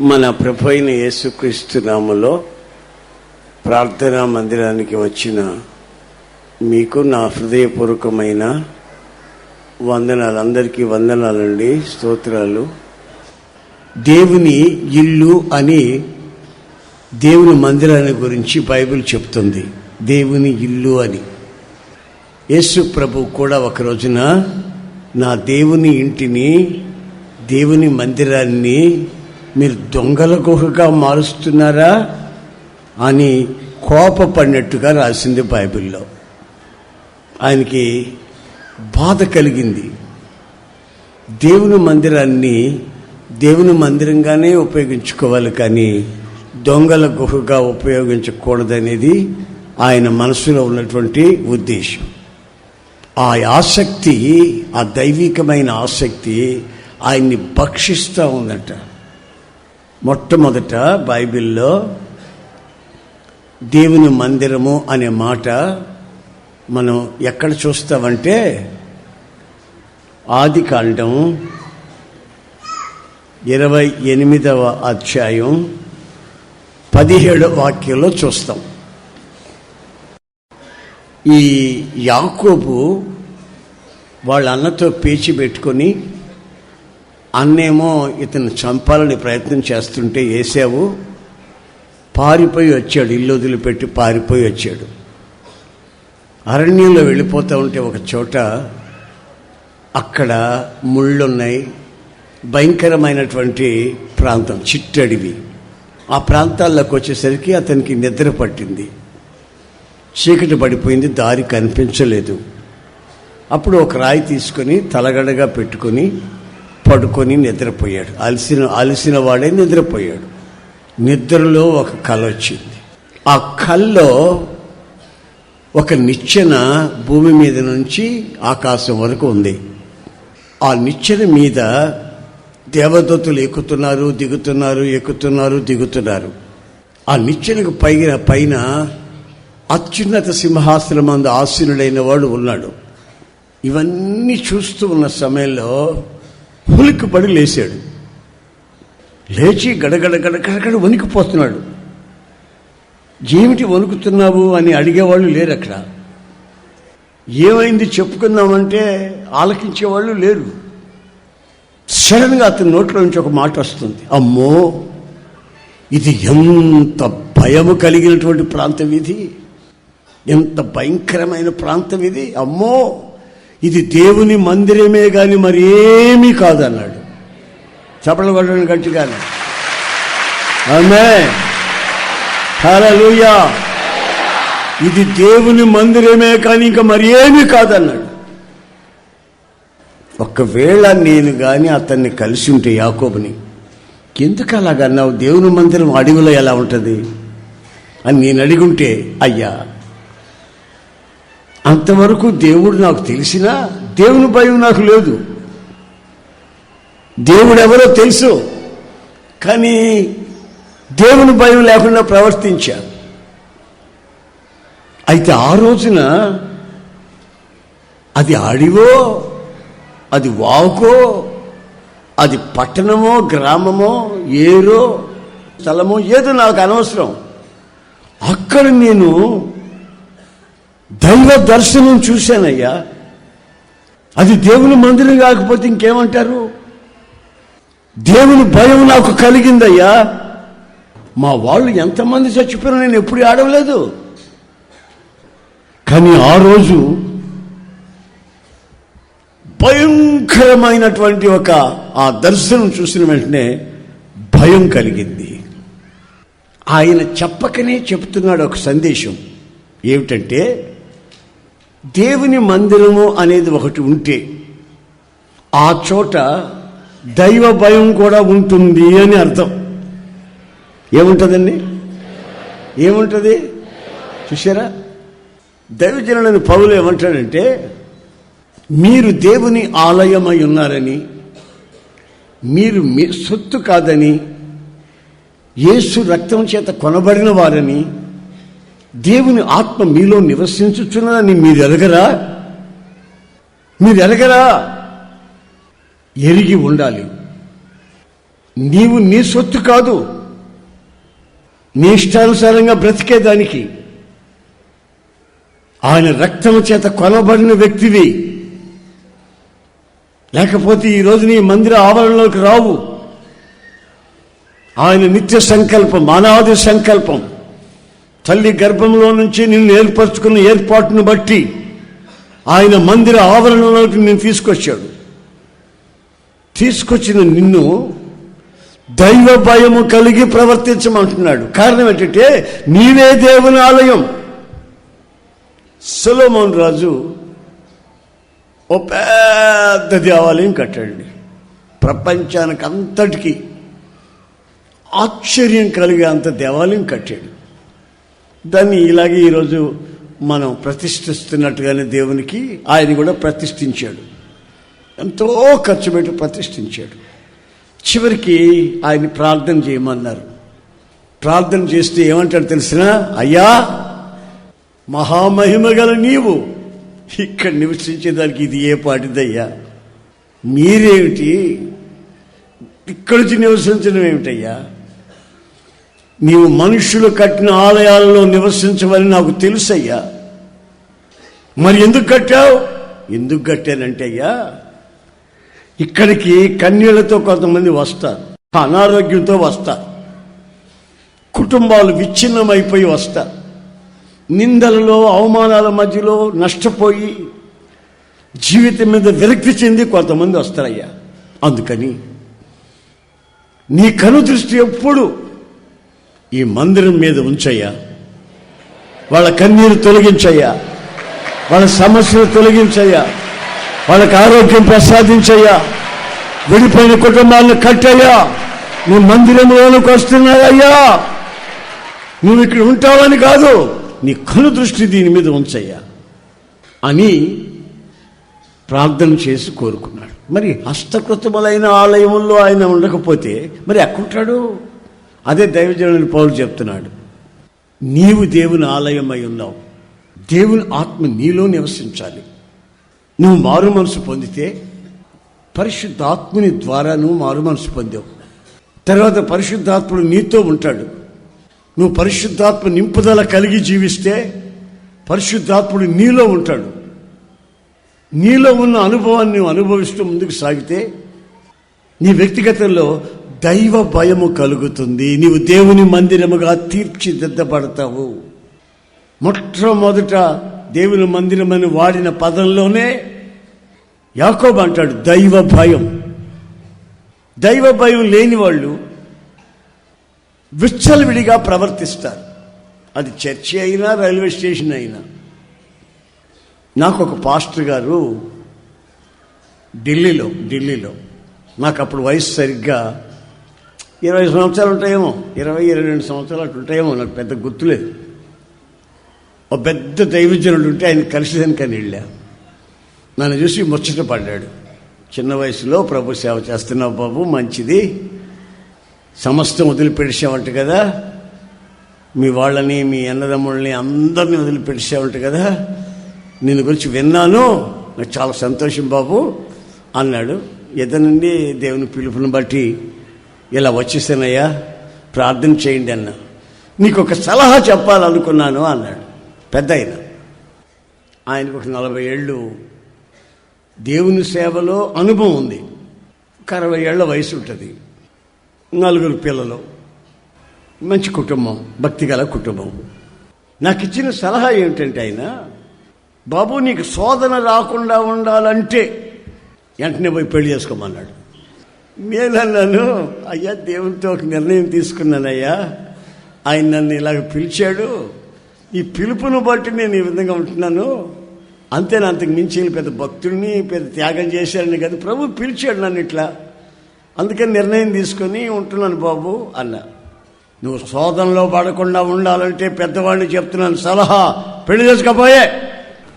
మన ప్రభు అయిన యేసుక్రీస్తు నామలో ప్రార్థనా మందిరానికి వచ్చిన మీకు నా హృదయపూర్వకమైన వందనాలు అందరికీ వందనాలండి స్తోత్రాలు. దేవుని ఇల్లు అని దేవుని మందిరాన్ని గురించి బైబిల్ చెప్తుంది. దేవుని ఇల్లు అని. యేసు ప్రభు కూడా ఒక రోజున నా దేవుని ఇంటిని దేవుని మందిరాన్ని మీరు దొంగల గుహగా మారుస్తున్నారా అని కోపపడినట్టుగా రాసింది బైబిల్లో. ఆయనకి బాధ కలిగింది. దేవుని మందిరాన్ని దేవుని మందిరంగానే ఉపయోగించుకోవాలి కానీ దొంగల గుహగా ఉపయోగించకూడదనేది ఆయన మనసులో ఉన్నటువంటి ఉద్దేశం. ఆ ఆసక్తి ఆ దైవికమైన ఆసక్తి ఆయన్ని భక్షిస్తూ ఉందట. మొట్టమొదట బైబిల్లో దేవుని మందిరము అనే మాట మనం ఎక్కడ చూస్తామంటే ఆది కాండం ఇరవై ఎనిమిదవ అధ్యాయం పదిహేడవ వాక్యంలో చూస్తాం. ఈ యాకోబు వాళ్ళ అన్నతో పేచి పెట్టుకొని అన్నేమో ఇతను చంపాలని ప్రయత్నం చేస్తుంటే వేసావు పారిపోయి వచ్చాడు ఇల్లు వదిలిపెట్టి పారిపోయి వచ్చాడు. అరణ్యంలో వెళ్ళిపోతూ ఉంటే ఒక చోట అక్కడ ముళ్ళున్నాయి భయంకరమైనటువంటి ప్రాంతం చిట్టడివి. ఆ ప్రాంతాల్లోకి వచ్చేసరికి అతనికి నిద్ర పట్టింది. చీకటి పడిపోయింది దారి కనిపించలేదు. అప్పుడు ఒక రాయి తీసుకొని తలగడగా పెట్టుకొని పడుకొని నిద్రపోయాడు. అలసిన అలసిన వాడే నిద్రపోయాడు. నిద్రలో ఒక కళ వచ్చింది. ఆ కల్లో ఒక నిచ్చెన భూమి మీద నుంచి ఆకాశం వరకు ఉంది. ఆ నిచ్చెన మీద దేవదత్తులు ఎక్కుతున్నారు దిగుతున్నారు ఎక్కుతున్నారు దిగుతున్నారు. ఆ నిచ్చెనకు పైన పైన అత్యున్నత సింహాసనం మందు ఆసీనుడైన వాడు ఉన్నాడు. ఇవన్నీ చూస్తూ ఉన్న సమయంలో ఉలిక్కిపడి లేచాడు. లేచి గడగడ గడగడగడ వణికిపోతున్నాడు. ఏమిటి వణుకుతున్నావు? అని అడిగేవాళ్ళు లేరు అక్కడ. ఏమైంది చెప్పుకుందామంటే ఆలకించేవాళ్ళు లేరు. సడన్గా అతని నోట్లో నుంచి ఒక మాట వస్తుంది. అమ్మో ఇది ఎంత భయము కలిగినటువంటి ప్రాంతం ఇది ఎంత భయంకరమైన ప్రాంతం ఇది అమ్మో! ఇది దేవుని మందిరమే కానీ మరి ఏమీ కాదన్నాడు. చప్పలు కొట్టడం గట్టిగానే. ఆమె హలలుయా ఇది దేవుని మందిరమే కానీ ఇంకా మరి ఏమీ కాదన్నాడు. ఒకవేళ నేను కానీ అతన్ని కలిసి ఉంటే యాకోబుని ఎందుకు అలాగన్నావు దేవుని మందిరం అడవిలో ఎలా ఉంటుంది? అని నేను అడిగుంటే అయ్యా అంతవరకు దేవుడు నాకు తెలిసినా దేవుని భయం నాకు లేదు. దేవుడు ఎవరో తెలుసు కానీ దేవుని భయం లేకుండా ప్రవర్తించాను అయితే ఆ రోజున అది అడివో అది వాకో అది పట్టణమో గ్రామమో ఏరో స్థలమో ఏదో నాకు అనవసరం. అక్కడ నేను దైవ దర్శనం చూశానయ్యా. అది దేవుని మందిరం కాకపోతే ఇంకేమంటారు? దేవుని భయం నాకు కలిగిందయ్యా. మా వాళ్ళు ఎంతమంది చచ్చిపోయినా నేను ఎప్పుడు ఆడవలేదు. కానీ ఆ రోజు భయంకరమైనటువంటి ఒక ఆ దర్శనం చూసిన వెంటనే భయం కలిగింది. ఆయన చెప్పకనే చెప్తున్నాడు ఒక సందేశం. ఏమిటంటే దేవుని మందిరము అనేది ఒకటి ఉంటే ఆ చోట దైవ భయం కూడా ఉంటుంది అని అర్థం. ఏముంటుందండి? ఏముంటుంది? చూసారా దైవజనులని పౌలు ఏమంటాడంటే మీరు దేవుని ఆలయమై ఉన్నారని మీరు మీ సొత్తు కాదని యేసు రక్తం చేత కొనబడిన వారని దేవుని ఆత్మ మీలో నివసించుచున్నదని మీరు ఎరగరా మీరు ఎరగరా ఎరిగి ఉండాలి. నీవు నీ సొత్తు కాదు. నీ ఇష్టానుసారంగా బ్రతికేదానికి ఆయన రక్తము చేత కొనబడిన వ్యక్తివి. లేకపోతే ఈ రోజు నీ మందిర ఆవరణలోకి రావు. ఆయన నిత్య సంకల్పం మానవాది సంకల్పం. తల్లి గర్భంలో నుంచి నిన్ను ఏర్పరచుకున్న ఏర్పాటును బట్టి ఆయన మందిర ఆవరణలోకి నేను తీసుకొచ్చాడు. తీసుకొచ్చిన నిన్ను దైవ భయము కలిగి ప్రవర్తించమంటున్నాడు. కారణం ఏంటంటే నీవే దేవుని ఆలయం. సులోమోన్ రాజు ఓ పెద్ద దేవాలయం కట్టాడు ప్రపంచానికి అంతటికి ఆశ్చర్యం కలిగే అంత దేవాలయం కట్టాడు. దాన్ని ఇలాగే ఈరోజు మనం ప్రతిష్ఠిస్తున్నట్టుగానే దేవునికి ఆయన కూడా ప్రతిష్ఠించాడు. ఎంతో ఖర్చు పెట్టి ప్రతిష్ఠించాడు. చివరికి ఆయన ప్రార్థన చేయమన్నారు. ప్రార్థన చేస్తే ఏమంటాడు తెలిసిన? అయ్యా మహామహిమ గల నీవు ఇక్కడ నివసించేదానికి ఇది ఏ పాటిదయ్యా? మీరేమిటి? ఇక్కడి నుంచి నివసించడం ఏమిటయ్యా? నీవు మనుషులు కట్టిన ఆలయాలలో నివసించవని నాకు తెలుసయ్యా. మరి ఎందుకు కట్టావు? ఎందుకు కట్టానంటే అయ్యా ఇక్కడికి కన్యలతో కొంతమంది వస్తారు అనారోగ్యంతో వస్తారు కుటుంబాలు విచ్ఛిన్నమైపోయి వస్తారు నిందలలో అవమానాల మధ్యలో నష్టపోయి జీవితం మీద విరక్తి చెంది కొంతమంది వస్తారయ్యా. అందుకని నీ కను దృష్టి ఎప్పుడు ఈ మందిరం మీద ఉంచయ్యా. వాళ్ళ కన్నీరు తొలగించయ్యా. వాళ్ళ సమస్యలు తొలగించయ్యా. వాళ్ళకి ఆరోగ్యం ప్రసాదించయ్యా. విడిపోయిన కుటుంబాలను కట్టయ్యా. నీ మందిరంలోనికి వస్తున్నాయ్యా నువ్వు ఇక్కడ ఉంటావని కాదు నీ కను దృష్టి దీని మీద ఉంచయ్యా అని ప్రార్థన చేసి కోరుకున్నాడు. మరి హస్తకృతములైన ఆలయంలో ఆయన ఉండకపోతే మరి ఎక్కడుంటాడు? అదే దైవజనుని పౌరులు చెప్తున్నాడు నీవు దేవుని ఆలయమై ఉన్నావు. దేవుని ఆత్మ నీలో నివసించాలి. నువ్వు మారు మనసు పొందితే పరిశుద్ధాత్ముని ద్వారా నువ్వు మారు మనసు పొందావు. తర్వాత పరిశుద్ధాత్ముడు నీతో ఉంటాడు. నువ్వు పరిశుద్ధాత్మ నింపుదల కలిగి జీవిస్తే పరిశుద్ధాత్ముడు నీలో ఉంటాడు. నీలో ఉన్న అనుభవాన్ని నువ్వు అనుభవిస్తూ ముందుకు సాగితే నీ వ్యక్తిగతంలో దైవ భయము కలుగుతుంది. నీవు దేవుని మందిరముగా తీర్చిదిద్దబడతావు. మొట్టమొదట దేవుని మందిరమని వాడిన పదంలోనే యాకోబు అంటాడు దైవ భయం. దైవ భయం లేని వాళ్ళు విచ్చలవిడిగా ప్రవర్తిస్తారు. అది చర్చి అయినా రైల్వే స్టేషన్ అయినా. నాకు ఒక పాస్టర్ గారు ఢిల్లీలో ఢిల్లీలో. నాకు అప్పుడు వయసు సరిగ్గా ఇరవై సంవత్సరాలు ఉంటాయేమో. ఇరవై ఇరవై రెండు సంవత్సరాలు అటు ఉంటాయేమో. నాకు పెద్ద గుర్తులేదు. ఒక పెద్ద దైవజనుడు ఉంటే ఆయన కలిసేదానికి అని వెళ్ళా. నన్ను చూసి ముచ్చట పడ్డాడు. చిన్న వయసులో ప్రభు సేవ చేస్తున్నావు బాబు మంచిది. సమస్తం వదిలిపెడిసావంట కదా. మీ వాళ్ళని మీ అన్నదమ్ముళ్ళని అందరినీ వదిలిపెడిసావంట కదా. నేను గురించి విన్నాను. నాకు చాలా సంతోషం బాబు అన్నాడు. ఎదనండి దేవుని పిలుపుని బట్టి ఇలా వచ్చేసానయ్యా ప్రార్థన చేయండి అన్న. నీకు ఒక సలహా చెప్పాలనుకున్నాను అన్నాడు. పెద్ద ఆయన ఆయనకు ఒక నలభై ఏళ్ళు. దేవుని సేవలో అనుభవం ఉంది. ఒక అరవై ఏళ్ళ వయసు ఉంటుంది నలుగురు పిల్లలు. మంచి కుటుంబం భక్తిగల కుటుంబం. నాకు ఇచ్చిన సలహా ఏమిటంటే ఆయన బాబు నీకు శోధన రాకుండా ఉండాలంటే వెంటనే పోయి పెళ్ళి చేసుకోమన్నాడు. నేనన్నాను అయ్యా దేవునితో ఒక నిర్ణయం తీసుకున్నానయ్యా. ఆయన నన్ను ఇలాగ పిలిచాడు. ఈ పిలుపును బట్టి నేను ఈ విధంగా ఉంటున్నాను. అంతే అంతకు మించి పెద్ద భక్తుడిని పెద్ద త్యాగం చేశాడని కదా. ప్రభు పిలిచాడు నన్ను ఇట్లా. అందుకని నిర్ణయం తీసుకొని ఉంటున్నాను బాబు అన్న. నువ్వు శోధనలో పడకుండా ఉండాలంటే పెద్దవాడిని చెప్తున్నాను. సలహా పెళ్ళి చేసుకోపోయే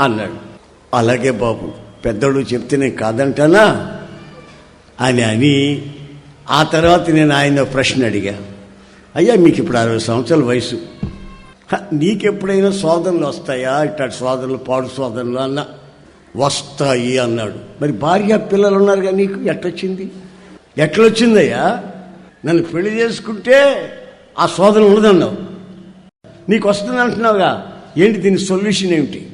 అన్నాడు. అలాగే బాబు పెద్దోడు చెప్తేనే కాదంటానా? అని అని ఆ తర్వాత నేను ఆయన ప్రశ్న అడిగా అయ్యా మీకు ఇప్పుడు అరవై సంవత్సరాల వయసు. నీకెప్పుడైనా సోదరులు వస్తాయా? ఇట్లాంటి సోదరులు పాడు సోదరులు అన్న వస్తాయి అన్నాడు. మరి భార్య పిల్లలు ఉన్నారుగా నీకు? ఎట్లొచ్చింది ఎట్లొచ్చిందయ్యా? నన్ను పెళ్ళి చేసుకుంటే ఆ శోధన ఉండదన్నావు. నీకు వస్తుంది అంటున్నావుగా. ఏంటి దీని సొల్యూషన్ ఏమిటి?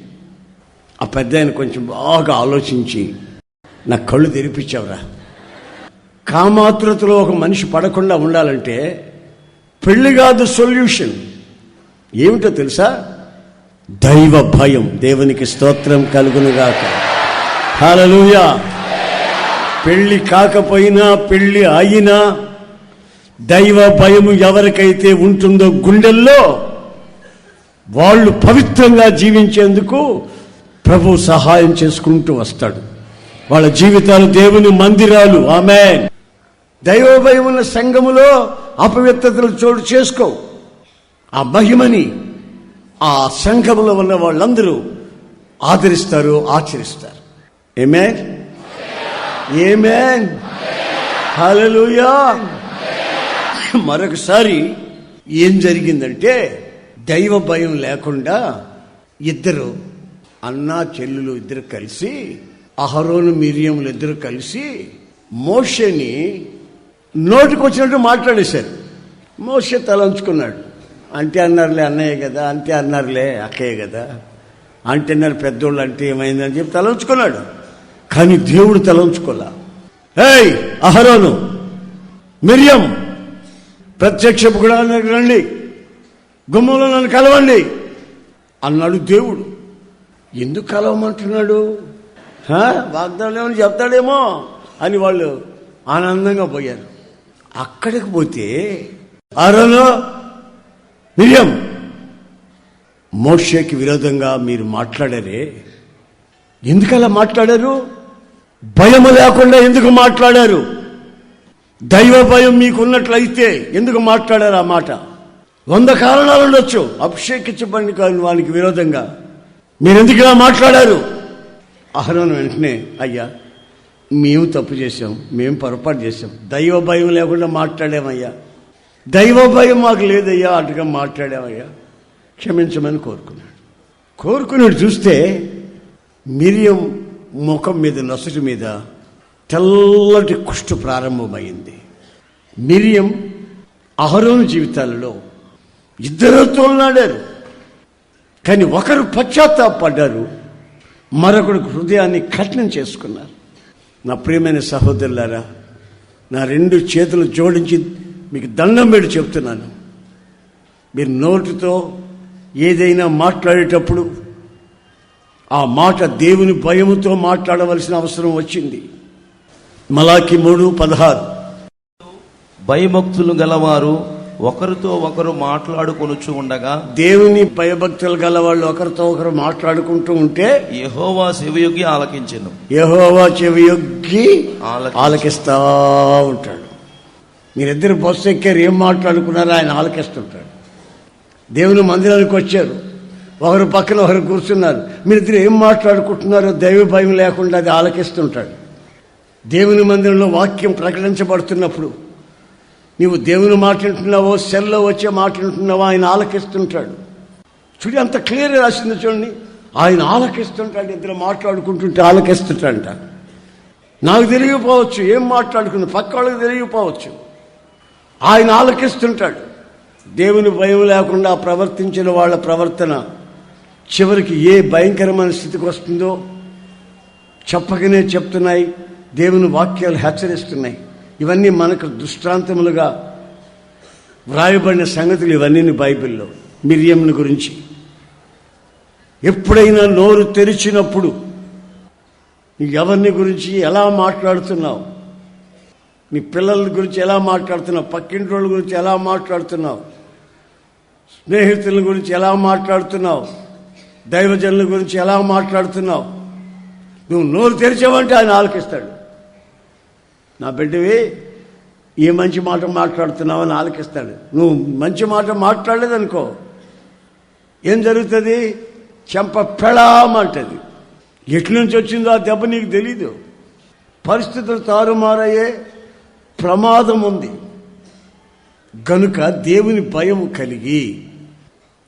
ఆ పెద్ద ఆయన కొంచెం బాగా ఆలోచించి నా కళ్ళు తెరిపించావురా. కామాతృతలో ఒక మనిషి పడకుండా ఉండాలంటే పెళ్ళి కాదు సొల్యూషన్. ఏమిటో తెలుసా? దైవ భయం. దేవునికి స్తోత్రం కలుగునుగాక. హల్లెలూయా. పెళ్ళి కాకపోయినా పెళ్ళి అయినా దైవ భయము ఎవరికైతే ఉంటుందో గుండెల్లో వాళ్ళు పవిత్రంగా జీవించేందుకు ప్రభు సహాయం చేసుకుంటూ వస్తాడు. వాళ్ళ జీవితాలు దేవుని మందిరాలు. ఆమె దైవభయం ఉన్న సంఘములో అపవిత్రతలు చోటు చేసుకో. ఆ మహిమని ఆ సంఘములో ఉన్న వాళ్ళందరూ ఆదరిస్తారు ఆచరిస్తారు. ఏమే ఏమేన్ హలలుయా మరొకసారి ఏం జరిగిందంటే దైవ భయం లేకుండా ఇద్దరు అన్నా చెల్లులు ఇద్దరు కలిసి అహరోను మిరియములు ఇద్దరు కలిసి మోషని నోటికి వచ్చినట్టు మాట్లాడేశారు. మోసే తలంచుకున్నాడు. అంటే అన్నారులే అన్నయ్య కదా అంతే అన్నారులే అక్కయ్య కదా. అంటే అన్నారు పెద్దోళ్ళు అంటే ఏమైందని చెప్పి తలంచుకున్నాడు. కానీ దేవుడు తలంచుకోలే. ఏయ్ అహరోను మిరియం ప్రత్యక్షపు కూడా రండి. గుమ్మంలో నన్ను కలవండి. అన్నాడు దేవుడు. ఎందుకు కలవమంటున్నాడు? వాగ్దానం ఏమని చెప్తాడేమో అని వాళ్ళు ఆనందంగా పోయారు. అక్కడికి పోతే అరలో మిరియం మోషేకి విరోధంగా మీరు మాట్లాడారే. ఎందుకలా మాట్లాడారు? భయము లేకుండా ఎందుకు మాట్లాడారు? దైవ భయం మీకు ఉన్నట్లయితే ఎందుకు మాట్లాడారు ఆ మాట? వంద కారణాలు ఉండొచ్చు. అభిషేకించబడిన కాని వానికి విరోధంగా. మీరు ఎందుకు ఇలా మాట్లాడారు? అహరోను వెంటనే అయ్యా మేము తప్పు చేశాం మేము పొరపాటు చేశాం. దైవ భయం లేకుండా మాట్లాడామయ్యా. దైవ భయం మాకు లేదయ్యా అటుగా మాట్లాడామయ్యా. క్షమించమని కోరుకున్నాడు. కోరుకున్నాడు చూస్తే మిరియం ముఖం మీద నొసటి మీద తెల్లటి కుష్టు ప్రారంభమైంది. మిరియం అహరోను జీవితాలలో ఇద్దరు తోలనాడారు కానీ ఒకరు పశ్చాత్తాపడ్డారు మరొకడు హృదయాన్ని కఠినం చేసుకున్నారు. నా ప్రియమైన సహోదరులారా నా రెండు చేతులు జోడించి మీకు దండం పెట్టి చెప్తున్నాను. మీరు నోటితో ఏదైనా మాట్లాడేటప్పుడు ఆ మాట దేవుని భయముతో మాట్లాడవలసిన అవసరం వచ్చింది. మలాకి మూడు పదహారు. భయభక్తులు గలవారు ఒకరితో ఒకరు మాట్లాడుకొనుచు ఉండగా దేవుని భయభక్తులు గల వాళ్ళు ఒకరితో ఒకరు మాట్లాడుకుంటూ ఉంటే యెహోవా శివయుగి ఆలకించెను. యహోవా చెవియొగ్గి ఆలకి- ఆలకిస్తా ఉంటాడు. మీరిద్దరు బస్సు ఎక్కారు ఏం మాట్లాడుకున్నారో ఆయన ఆలకిస్తుంటాడు. దేవుని మందిరానికి వచ్చారు. ఒకరు పక్కన ఒకరు కూర్చున్నారు. మీరిద్దరు ఏం మాట్లాడుకుంటున్నారో దైవ భయం లేకుండా అది ఆలకిస్తుంటాడు. దేవుని మందిరంలో వాక్యం ప్రకటించబడుతున్నప్పుడు నీవు దేవుని మాట వింటున్నావో సెల్లో వచ్చే మాట వింటున్నావో ఆయన ఆలకిస్తుంటాడు. చూడి అంత క్లియర్ రాసింది చూడండి. ఆయన ఆలకిస్తుంటాడు ఇద్దరు మాట్లాడుకుంటుంటే ఆలకిస్తుంటాడంట. నాకు తెలియకపోవచ్చు ఏం మాట్లాడుకుంది? పక్క వాళ్ళకి తెలియకపోవచ్చు. ఆయన ఆలకిస్తుంటాడు. దేవుని భయం లేకుండా ప్రవర్తించిన వాళ్ళ ప్రవర్తన చివరికి ఏ భయంకరమైన స్థితికి వస్తుందో చెప్పకనే చెప్తున్నాయి. దేవుని వాక్యాలు హెచ్చరిస్తున్నాయి. ఇవన్నీ మనకు దృష్టాంతములుగా వ్రాయబడిన సంగతులు ఇవన్నీ బైబిల్లో. మిరియంను గురించి. ఎప్పుడైనా నోరు తెరిచినప్పుడు ఎవరిని గురించి ఎలా మాట్లాడుతున్నావు? నీ పిల్లల గురించి ఎలా మాట్లాడుతున్నావు? పక్కింటి వాళ్ళ గురించి ఎలా మాట్లాడుతున్నావు? స్నేహితుల గురించి ఎలా మాట్లాడుతున్నావు? దైవజనుల గురించి ఎలా మాట్లాడుతున్నావు? నువ్వు నోరు తెరిచావంటే ఆయన ఆలకిస్తాడు. నా బిడ్డవి ఏ మంచి మాట మాట్లాడుతున్నావు అని ఆలకిస్తాడు. నువ్వు మంచి మాట మాట్లాడలేదనుకో. ఏం జరుగుతుంది? చెంప పెళామంటది ఎట్ల నుంచి వచ్చిందో ఆ దెబ్బ నీకు తెలీదు. పరిస్థితులు తారుమారయ్యే ప్రమాదం ఉంది. గనుక దేవుని భయం కలిగి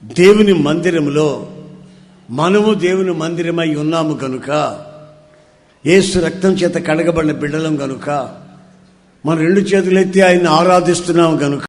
దేవుని మందిరములో మనము దేవుని మందిరమై ఉన్నాము గనుక ఏసు రక్తం చేత కడగబడిన బిడ్డలం గనుక మన రెండు చేతులెత్తి ఆయన్ని ఆరాధిస్తున్నాము కనుక